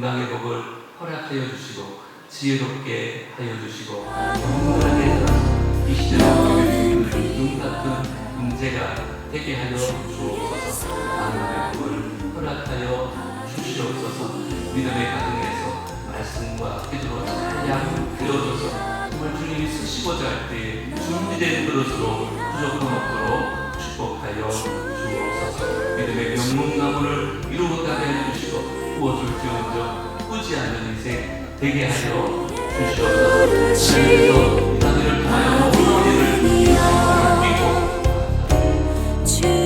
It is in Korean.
건강의 복을 허락하여 주시고 지혜롭게 하여 주시고 살아서 이 시대의 교육을 눈 같은 문제가 되게 하여 주옵소서. 하나님의 복을 허락하여 주시옵소서. 믿음의 가정에서 말씀과 기도로 잘 되어져서 정말 주님이 쓰시고자 할 때에 준비된 그릇으로 부족함 없도록 축복하여 주옵소서. 믿음의 명문나무를 구워줄지언정 꾸지 않는 인생 되게 하여 주시옵소서. 하나님께서 이 자들을 통하여 모든 일을 부르심